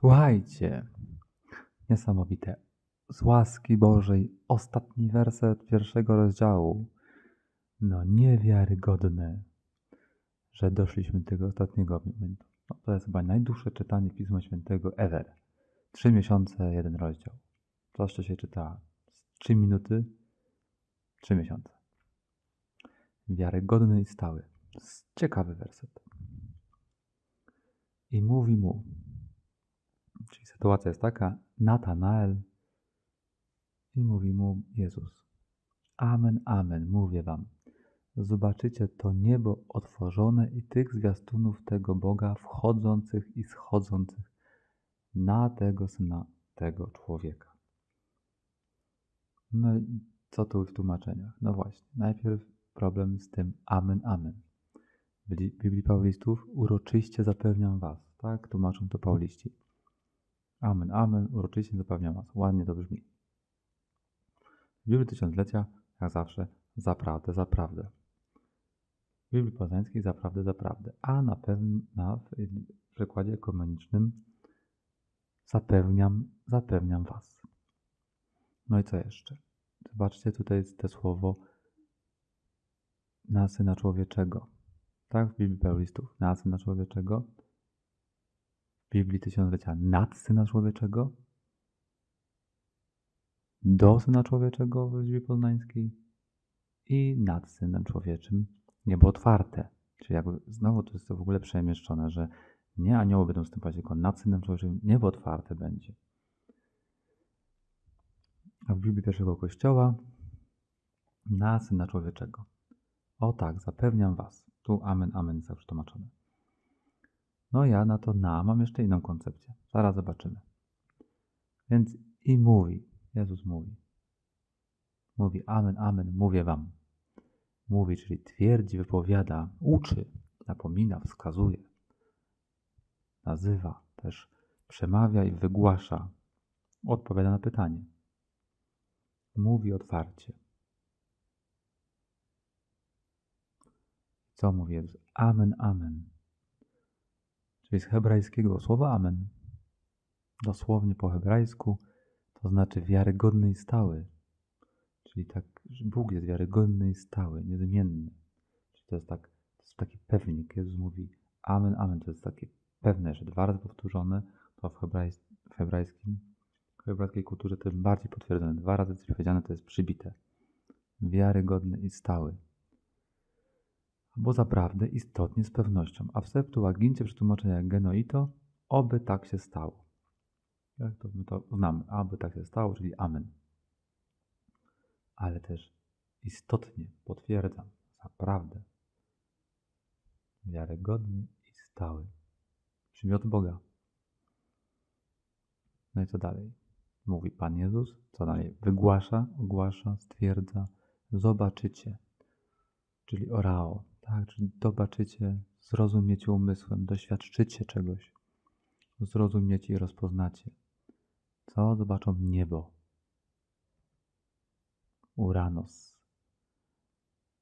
Słuchajcie, niesamowite. Z łaski Bożej, ostatni werset pierwszego rozdziału. No niewiarygodne, że doszliśmy do tego ostatniego momentu. No, to jest chyba najdłuższe czytanie Pisma Świętego ever. Trzy miesiące, jeden rozdział. To jeszcze się czyta trzy minuty, trzy miesiące. Wiarygodny i stały. Ciekawy werset. I mówi mu, czyli sytuacja jest taka, Natanael i mówi mu Jezus, Amen, amen, mówię wam, zobaczycie to niebo otworzone i tych zwiastunów tego Boga wchodzących i schodzących na tego Syna, tego człowieka. No i co tu w tłumaczeniach? No właśnie, najpierw problem z tym amen, amen. W Biblii Paulistów uroczyście zapewniam was, tak? Tłumaczą to Pauliści. Amen, amen, uroczyście zapewniam was. Ładnie to brzmi. W Biblii Tysiąclecia, jak zawsze, zaprawdę, zaprawdę. W Biblii Poznańskiej zaprawdę, zaprawdę. A na pewno na, w przykładzie ekumenicznym zapewniam, zapewniam was. No i co jeszcze? Zobaczcie, tutaj jest to słowo na Syna Człowieczego. Tak, w Biblii Paulistów. Na Syna Człowieczego. Biblii Tysiąclecia nad Syna Człowieczego. Do Syna Człowieczego w liczbie poznańskiej. I nad Synem Człowieczym niebo otwarte. Czyli jakby znowu to jest to w ogóle przemieszczone, że nie anioły będą wstępować, tylko nad Synem Człowieczym niebo otwarte będzie. A w Biblii pierwszego Kościoła na Syna Człowieczego. O tak, zapewniam was. Tu amen, amen jest już tłumaczone. No ja na to na mam jeszcze inną koncepcję. Zaraz zobaczymy. Więc i mówi, Jezus mówi. Mówi amen, amen, mówię wam. Mówi, czyli twierdzi, wypowiada, uczy, napomina, wskazuje, nazywa, też przemawia i wygłasza, odpowiada na pytanie. Mówi otwarcie. Co mówi Jezus? Amen, amen. Czyli z hebrajskiego słowa amen. Dosłownie po hebrajsku to znaczy wiarygodny i stały. Czyli tak, że Bóg jest wiarygodny i stały, niezmienny. Czyli to jest, tak, to jest taki pewnik. Jezus mówi amen, amen. To jest takie pewne, że dwa razy powtórzone, to w, w hebrajskim, w hebrajskiej kulturze jest bardziej potwierdzone. Dwa razy powiedziane to jest przybite. Wiarygodny i stały bo zaprawdę istotnie z pewnością, a w Septuagincie przetłumaczenia genoito, oby tak się stało. Jak to my to znamy, aby tak się stało, czyli amen. Ale też istotnie potwierdzam, zaprawdę, wiarygodny i stały. Przymiot Boga. No i co dalej? Mówi Pan Jezus, co dalej? Wygłasza, ogłasza, stwierdza, zobaczycie, czyli orao, tak, czyli zobaczycie, zrozumiecie umysłem, doświadczycie czegoś. Zrozumiecie i rozpoznacie. Co zobaczą niebo? Uranos.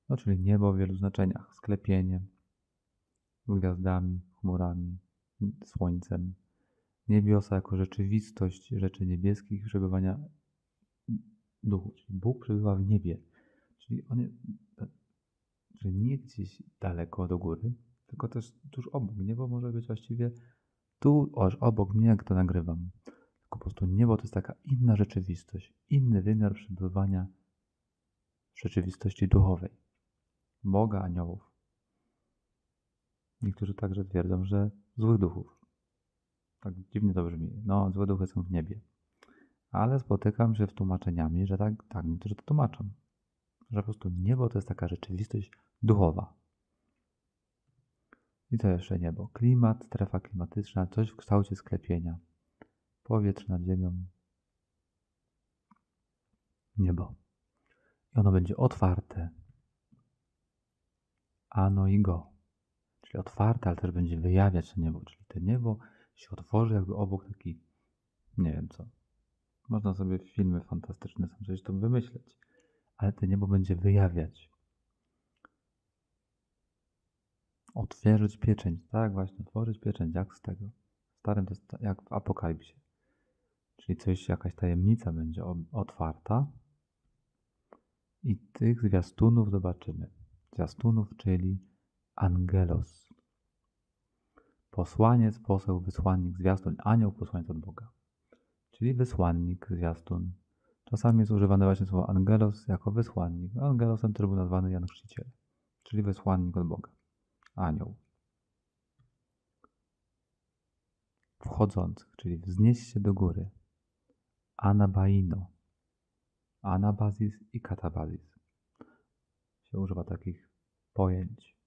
No, czyli niebo w wielu znaczeniach. Sklepienie gwiazdami, chmurami, słońcem. Niebiosa jako rzeczywistość rzeczy niebieskich, przebywania duchu. Czyli Bóg przebywa w niebie. Czyli on że nie gdzieś daleko do góry, tylko też tuż obok. Niebo może być właściwie tu, aż obok mnie, jak to nagrywam. Tylko po prostu niebo to jest taka inna rzeczywistość, inny wymiar przebywania w rzeczywistości duchowej. Boga, aniołów. Niektórzy także twierdzą, że złych duchów. Tak dziwnie to brzmi. No, złe duchy są w niebie. Ale spotykam się z tłumaczeniami, że tak, tak niektórzy to tłumaczą. Że po prostu niebo to jest taka rzeczywistość duchowa. I co jeszcze niebo? Klimat, strefa klimatyczna, coś w kształcie sklepienia. Powietrze nad ziemią. Niebo. I ono będzie otwarte. Ano i go. Czyli otwarte, ale też będzie wyjawiać to niebo. Czyli to niebo się otworzy jakby obok taki, nie wiem co. Można sobie filmy fantastyczne są coś to wymyśleć. Ale to niebo będzie wyjawiać. Otworzyć pieczęć. Tak, właśnie, otworzyć pieczęć. Jak z tego? W starym to jest jak w Apokalipsie. Czyli coś, jakaś tajemnica będzie otwarta i tych zwiastunów zobaczymy. Zwiastunów, czyli angelos. Posłaniec, poseł, wysłannik, zwiastun, anioł, posłaniec od Boga. Czyli wysłannik, zwiastun. Czasami jest używane właśnie słowo angelos jako wysłannik. Angelosem też był nazwany Jan Chrzciciel, czyli wysłannik od Boga. Anioł. Wchodzących, czyli wznieść się do góry. Anabaino. Anabazis i katabazis. Się używa takich pojęć.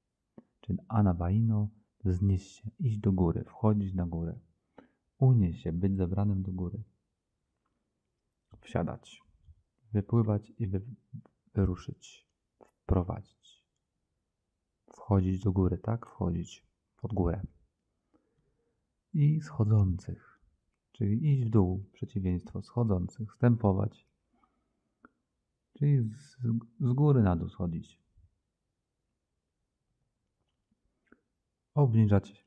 Czyli anabaino, wznieść się, iść do góry, wchodzić na górę. Unieść się, być zebranym do góry. Wsiadać, wypływać i wy, wyruszyć, wprowadzić. Wchodzić do góry, tak? Wchodzić pod górę. I schodzących, czyli iść w dół, przeciwieństwo schodzących, stępować, czyli z, z góry na dół schodzić. Obniżać,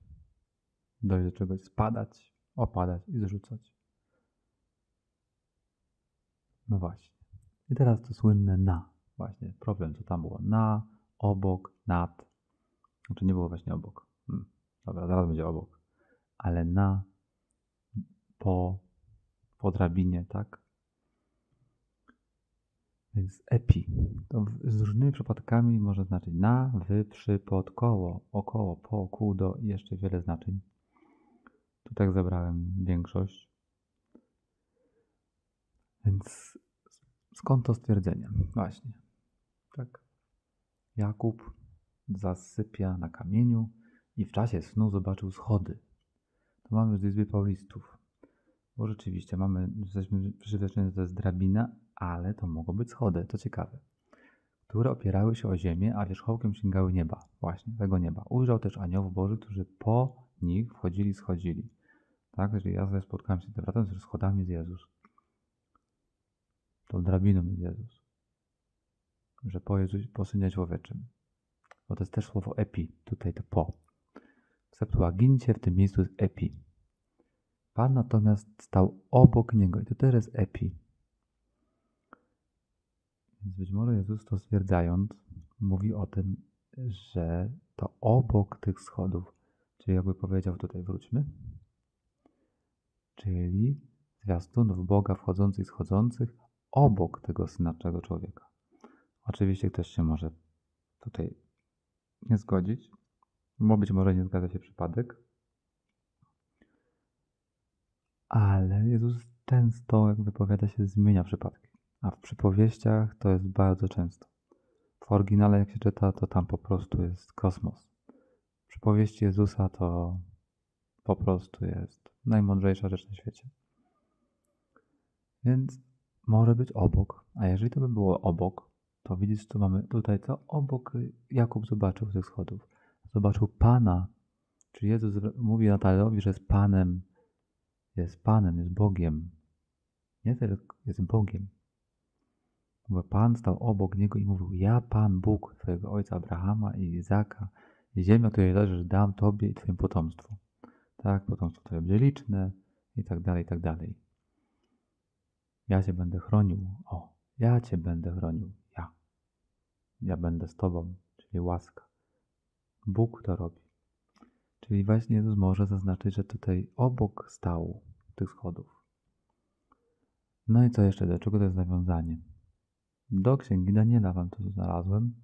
dojść do czegoś, spadać, opadać i zrzucać. No właśnie. I teraz to słynne na. Właśnie, problem, co tam było. Na, obok, nad. Znaczy nie było właśnie obok. Hmm. Dobra, zaraz będzie obok. Ale na, po, po drabinie, tak? Więc epi. To z różnymi przypadkami może znaczyć na, wy, przy, pod, koło, około, po, ku, do i jeszcze wiele znaczeń. Tu tak zebrałem większość. Więc skąd to stwierdzenie? Właśnie. Tak. Jakub zasypia na kamieniu i w czasie snu zobaczył schody. To mamy z Izby Paulistów. Bo rzeczywiście mamy, jesteśmy przyzwyczajeni, że to jest drabina, ale to mogą być schody, to ciekawe, które opierały się o ziemię, a wierzchołkiem sięgały nieba, właśnie tego nieba. Ujrzał też aniołów bożych, którzy po nich wchodzili, schodzili. Tak, jeżeli ja spotkałem się z bratem, schodami jest Jezus. Tą drabiną jest Jezus. Że po Jezus, po Synie Człowieczym. Bo to jest też słowo epi, tutaj to po. W Septuagincie w tym miejscu jest epi. Pan natomiast stał obok niego i to też jest epi. Więc być może Jezus to stwierdzając, mówi o tym, że to obok tych schodów, czyli jakby powiedział tutaj, wróćmy, czyli zwiastunów Boga wchodzących i schodzących obok tego synawczego człowieka. Oczywiście ktoś się może tutaj nie zgodzić, bo być może nie zgadza się przypadek, ale Jezus często, jak wypowiada się, zmienia przypadki. A w przypowieściach to jest bardzo często. W oryginale, jak się czyta, to tam po prostu jest kosmos. W przypowieści Jezusa to po prostu jest najmądrzejsza rzecz na świecie. Więc może być obok. A jeżeli to by było obok, to widzisz, co mamy tutaj, co obok Jakub zobaczył tych schodów. Zobaczył Pana. Czyli Jezus mówi Nataliowi, że jest Panem, jest Panem, jest Bogiem. Nie tylko jest Bogiem. Bo Pan stał obok niego i mówił: Ja, Pan Bóg, Twojego ojca Abrahama i Izaka, ziemia, której leżysz, dam Tobie i Twoim potomstwu. Tak, potomstwo Twoje będzie liczne, i tak dalej, i tak dalej. Ja Cię będę chronił. O, ja Cię będę chronił. Ja. Będę z Tobą, czyli łaska. Bóg to robi. Czyli właśnie Jezus może zaznaczyć, że tutaj obok stał tych schodów. No i co jeszcze? Do czego to jest nawiązanie? Do księgi Daniela wam to znalazłem.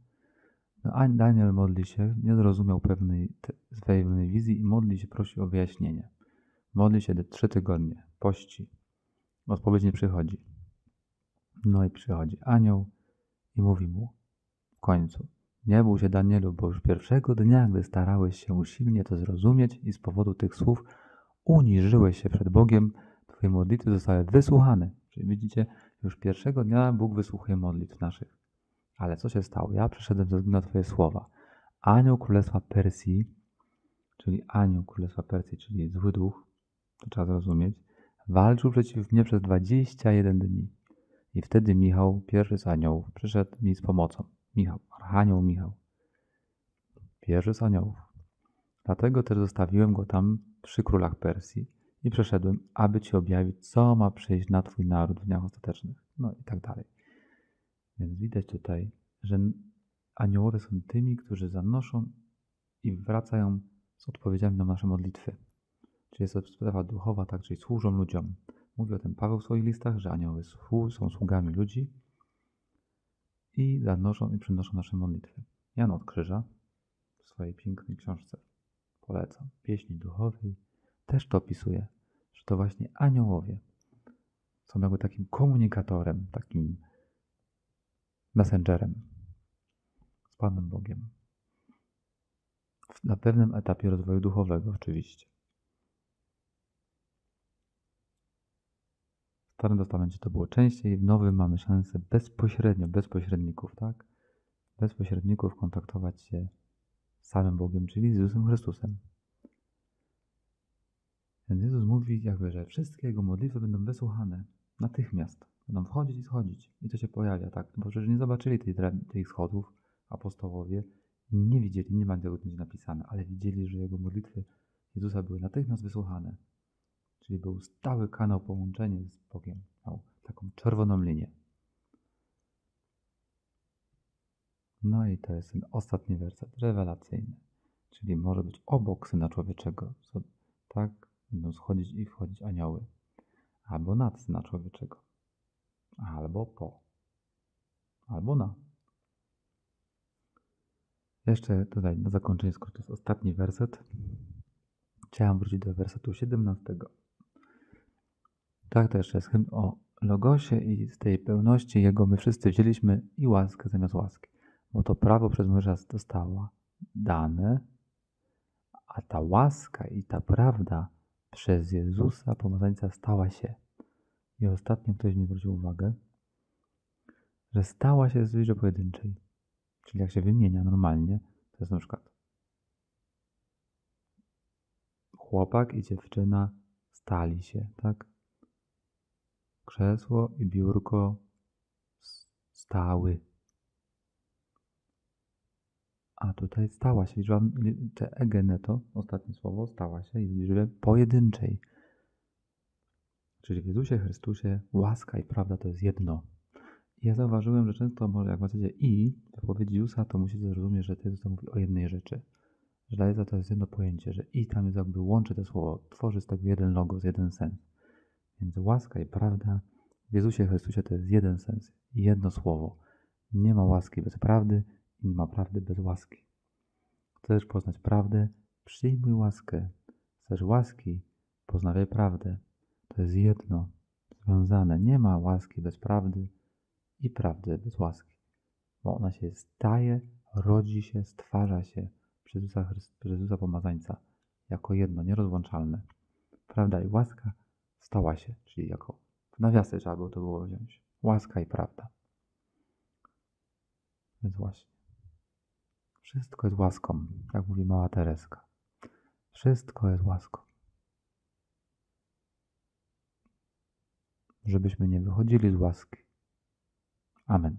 No, a Daniel modli się, nie zrozumiał pewnej swojej wizji i modli się, prosi o wyjaśnienie. Modli się trzy tygodnie, pości. Odpowiedź nie przychodzi. No i przychodzi anioł i mówi mu w końcu: Nie bój się, Danielu, bo już pierwszego dnia, gdy starałeś się usilnie to zrozumieć i z powodu tych słów uniżyłeś się przed Bogiem, Twoje modlitwy zostały wysłuchane. Czyli widzicie, już pierwszego dnia Bóg wysłuchuje modlitw naszych. Ale co się stało? Ja przyszedłem ze względu na Twoje słowa. Anioł Królestwa Persji, czyli anioł Królestwa Persji, czyli zły duch, to trzeba zrozumieć, walczył przeciw mnie przez 21 dni. I wtedy Michał, pierwszy z aniołów, przyszedł mi z pomocą. Michał, archanioł Michał. Pierwszy z aniołów. Dlatego też zostawiłem go tam przy królach Persji i przeszedłem, aby Ci objawić, co ma przyjść na Twój naród w dniach ostatecznych. No i tak dalej. Więc widać tutaj, że aniołowie są tymi, którzy zanoszą i wracają z odpowiedziami na nasze modlitwy. Czyli jest to sprawa duchowa, tak, czyli służą ludziom. Mówi o tym Paweł w swoich listach, że anioły są sługami ludzi i zanoszą i przynoszą nasze modlitwy. Jan od Krzyża w swojej pięknej książce polecam, pieśni duchowej, też to opisuje, że to właśnie aniołowie są jakby takim komunikatorem, takim messengerem z Panem Bogiem. Na pewnym etapie rozwoju duchowego, oczywiście. Starym Testamencie to było częściej, w Nowym mamy szansę bezpośrednio, bez pośredników, tak? Bez pośredników kontaktować się z samym Bogiem, czyli z Jezusem Chrystusem. Więc Jezus mówi jakby, że wszystkie Jego modlitwy będą wysłuchane natychmiast. Będą wchodzić i schodzić. I to się pojawia, tak? Bo przecież nie zobaczyli tej, tych schodów apostołowie, nie widzieli, nie ma tego nigdzie napisane, ale widzieli, że Jego modlitwy Jezusa były natychmiast wysłuchane. Czyli był stały kanał połączenia z Bogiem. Miał taką czerwoną linię. No i to jest ten ostatni werset, rewelacyjny. Czyli może być obok Syna Człowieczego. Tak? Będą schodzić i wchodzić anioły. Albo nad Syna Człowieczego. Albo po. Albo na. Jeszcze tutaj na zakończenie skrótu jest ostatni werset. Chciałem wrócić do wersetu 17. Tak, jeszcze jest hymn o Logosie i z tej pełności Jego my wszyscy wzięliśmy i łaskę zamiast łaski. Bo to prawo przez Mojżesza została dane, a ta łaska i ta prawda przez Jezusa pomazańca stała się. I ostatnio ktoś mi zwrócił uwagę, że stała się z liczby pojedynczej. Czyli jak się wymienia normalnie, to jest na przykład chłopak i dziewczyna stali się, tak? Krzesło i biurko stały. A tutaj stała się liczba, te egeneto, ostatnie słowo, stała się w liczbie pojedynczej. Czyli w Jezusie Chrystusie łaska i prawda to jest jedno. I ja zauważyłem, że często może jak macie i w odpowiedzi Jezusa, to musicie zrozumieć, że Jezus mówi o jednej rzeczy. Że dla Jezusa to jest jedno pojęcie, że i tam jest jakby łączy te słowo, tworzy z tego jeden logos, jeden sens. Więc łaska i prawda w Jezusie Chrystusie to jest jeden sens, jedno słowo. Nie ma łaski bez prawdy, i nie ma prawdy bez łaski. Chcesz poznać prawdę? Przyjmuj łaskę. Chcesz łaski? Poznawaj prawdę. To jest jedno, związane. Nie ma łaski bez prawdy i prawdy bez łaski. Bo ona się staje, rodzi się, stwarza się przez Jezusa, przez Jezusa Pomazańca jako jedno, nierozłączalne. Prawda i łaska stała się, czyli jako w nawiasy trzeba było to było wziąć. Łaska i prawda. Więc właśnie. Wszystko jest łaską, jak mówi mała Tereska. Wszystko jest łaską. Żebyśmy nie wychodzili z łaski. Amen.